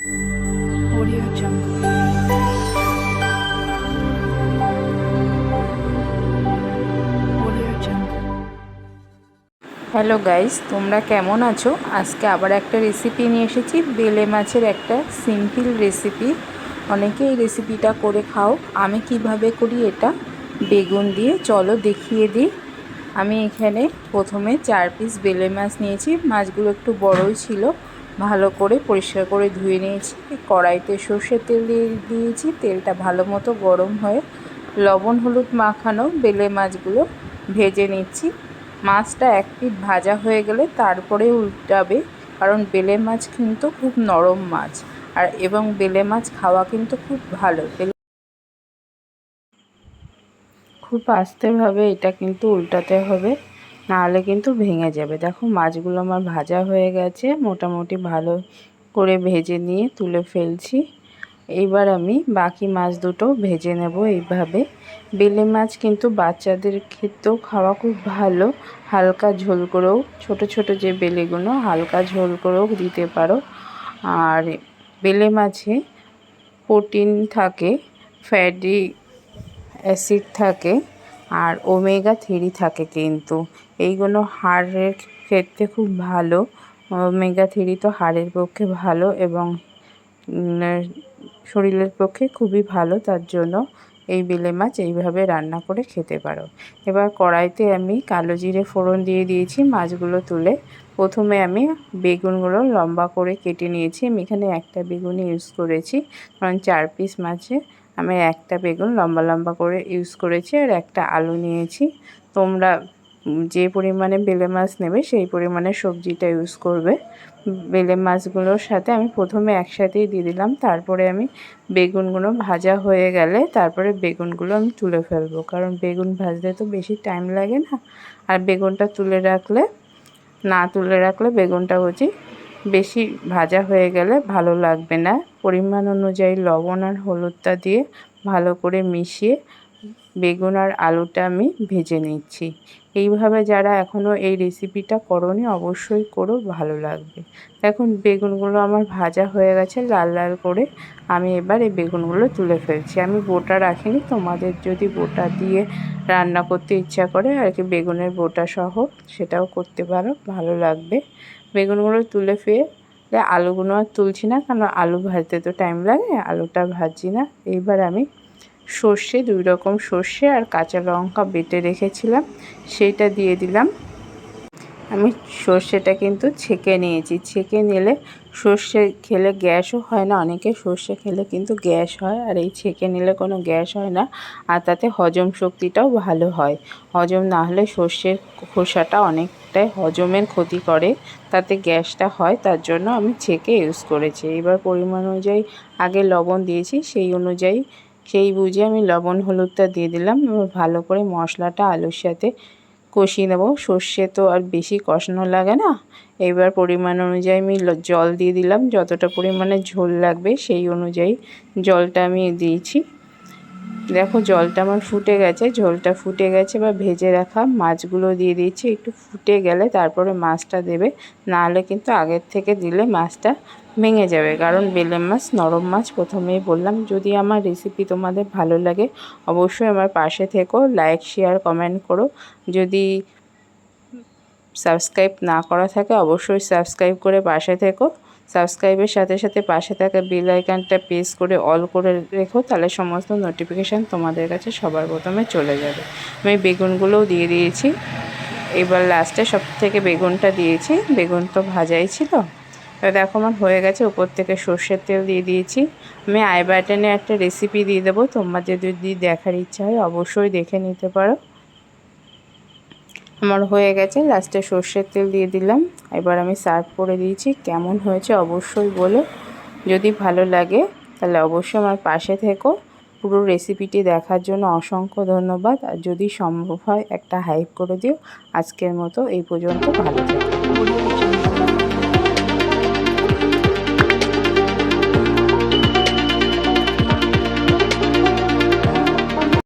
Audio Jungle. Hello guys তোমরা কেমন আছো? আজকে আবার একটা রেসিপি নিয়ে এসেছি। বেলে মাছের একটা সিম্পল রেসিপি অনেকে এই রেসিপিটা করে খাও। আমি কীভাবে করি এটা? বেগুন দিয়ে। চলো দেখিয়ে দিই। আমি এখানে প্রথমে চার পিস বেলে মাছ নিয়েছি। মাছগুলো একটু বড়ই ছিল। ভালো করে পরিষ্কার করে ধুয়ে নিয়েছি। কড়াইতে সর্ষের তেল দিয়ে দিয়েছি। তেলটা ভালো মতো গরম হয়ে লবণ, হলুদ মাখানো বেলে মাছগুলো ভেজে নিচ্ছি। মাছটা এক পিঠ ভাজা হয়ে গেলে তারপরে উল্টাবে, কারণ বেলে মাছ কিন্তু খুব নরম মাছ। আর এবং বেলে মাছ খাওয়া কিন্তু খুব ভালো। খুব আস্তেভাবে এটা কিন্তু উল্টাতে হবে। নাহলে কিন্তু ভেঙে যাবে। দেখো মাছগুলো আমার ভাজা হয়ে গেছে, মোটামুটি ভালো করে ভেজে নিয়ে তুলে ফেলছি। এইবার আমি বাকি মাছ দুটো ভেজে নেব এইভাবে। বেলে মাছ কিন্তু বাচ্চাদের ক্ষেত্রেও খাওয়া খুব ভালো। হালকা ঝোল করেও, ছোট ছোট যে বেলেগুলো, হালকা ঝোল করেও দিতে পারো। আর বেলে মাছে প্রোটিন থাকে, ফ্যাটি অ্যাসিড থাকে। আর ওমেগা থ্রি থাকে কিন্তু। এইগুলো হাড়ের ক্ষেত্রে খুব ভালো। ওমেগা থ্রি তো হাড়ের পক্ষে ভালো এবং শরীরের পক্ষে খুবই ভালো, তার জন্য এই বেলে মাছ এইভাবে রান্না করে খেতে পারো। এবার কড়াইতে আমি কালো জিরে ফোড়ন দিয়ে দিয়েছি, মাছগুলো তুলে। প্রথমে আমি বেগুনগুলো লম্বা করে কেটে নিয়েছি। আমি এখানে একটা বেগুনই ইউজ করেছি, কারণ চার পিস মাছে আমি একটা বেগুন লম্বা লম্বা করে ইউজ করেছি আর একটা আলু নিয়েছি। তোমরা যে পরিমাণে বেলে মাছ নেবে সেই পরিমাণে সবজিটা ইউজ করবে। বেলে মাছগুলোর সাথে আমি প্রথমে একসাথেই দিয়ে দিলাম। তারপরে আমি বেগুনগুলো ভাজা হয়ে গেলে তারপরে বেগুনগুলো আমি তুলে ফেলব। কারণ বেগুন ভাজতে তো বেশি টাইম লাগে না। আর বেগুনটা তুলে রাখলে, না তুলে রাখলে বেগুনটা হচ্ছে বেশি ভাজা হয়ে গেলে ভালো লাগবে না। পরিমাণ অনুযায়ী লবণ আর হলুদটা দিয়ে ভালো করে মিশিয়ে বেগুন আর আলুটা আমি ভেজে নিচ্ছি। এইভাবে যারা এখনও এই রেসিপিটা করনি, অবশ্যই করো, ভালো লাগবে। দেখুন, বেগুনগুলো আমার ভাজা হয়ে গেছে, লাল লাল করে আমি এবার এই বেগুনগুলো তুলে ফেলছি। আমি বোটা রাখিনি, তোমাদের যদি বোটা দিয়ে রান্না করতে ইচ্ছা করে আর কি বেগুনের বোটা সহ, সেটাও করতে পারো, ভালো লাগবে। বেগুনগুলো তুলে ফেলে। আলুগুলো আর তুলছি না, কারণ আলু ভাজতে তো টাইম লাগে, আলুটা ভাজি না। এইবার আমি সর্ষে, দুই রকম সর্ষে আর কাঁচা লঙ্কা বেটে রেখেছিলাম, সেইটা দিয়ে দিলাম। আমি সর্ষেটা কিন্তু ছেঁকে নিয়েছি। ছেঁকে নিলে সর্ষে খেলে গ্যাসও হয় না, অনেকে সর্ষে খেলে কিন্তু গ্যাস হয়। আর এই ছেঁকে নিলে কোনো গ্যাস হয় না, আর তাতে হজম শক্তিটাও ভালো হয়। হজম না হলে সর্ষের খোসাটা অনেকটাই হজমের ক্ষতি করে, তাতে গ্যাসটা হয়, তার জন্য আমি ছেঁকে ইউজ করেছি। এবার পরিমাণ অনুযায়ী আগে লবণ দিয়েছি, সেই অনুযায়ী, সেই বুঝে আমি লবণ হলুদটা দিয়ে দিলাম। ভালো করে মশলাটা, আলুর সাথে কষিয়ে নেব। সর্ষে তো আর বেশি কষানো লাগে না। এবার পরিমাণ অনুযায়ী আমি জল দিয়ে দিলাম। যতটা পরিমাণে ঝোল লাগবে সেই অনুযায়ী জলটা আমি দিয়েছি। দেখো জলটা আমার ফুটে গেছে। ঝোলটা ফুটে গেছে বা ভেজে রাখা মাছগুলো দিয়ে দিয়েছি। একটু ফুটে গেলে তারপরে মাছটা দেবে। নাহলে কিন্তু আগের থেকে দিলে মাছটা ভেঙে যাবে। কারণ বেলে মাছ, নরম মাছ প্রথমেই বললাম। যদি আমার রেসিপি তোমাদের ভালো লাগে, অবশ্যই আমার পাশে থেকো। লাইক শেয়ার কমেন্ট করো। যদি সাবস্ক্রাইব না করা থাকে, অবশ্যই সাবস্ক্রাইব করে পাশে থেকো। সাবস্ক্রাইবের সাথে সাথে পাশে থাকা বেল আইকনটা প্রেস করে অল করে রেখো। তাহলে সমস্ত নোটিফিকেশান তোমাদের কাছে সবার প্রথমে চলে যাবে। আমি বেগুনগুলোও দিয়ে দিয়েছি। এবার লাস্টে সব থেকে বেগুনটা দিয়েছি। বেগুন তো ভাজাই ছিল। এবার দেখো আমার হয়ে গেছে। উপর থেকে সর্ষের তেল দিয়ে দিয়েছি। আমি আই বাটনে একটা রেসিপি দিয়ে দেবো। তোমাদের যদি দেখার ইচ্ছা হয়, অবশ্যই দেখে নিতে পারো। আমার হয়ে গেছে। লাস্টে সর্ষের তেল দিয়ে দিলাম। এবার আমি সার্ভ করে দিয়েছি। কেমন হয়েছে অবশ্যই বলো। যদি ভালো লাগে, তাহলে অবশ্যই আমার পাশে থেকো। পুরো রেসিপিটি দেখার জন্য অসংখ্য ধন্যবাদ। আর যদি সম্ভব হয়, একটা হাইপ করে দিও। আজকের মতো এই পর্যন্ত। ভালো থেকো।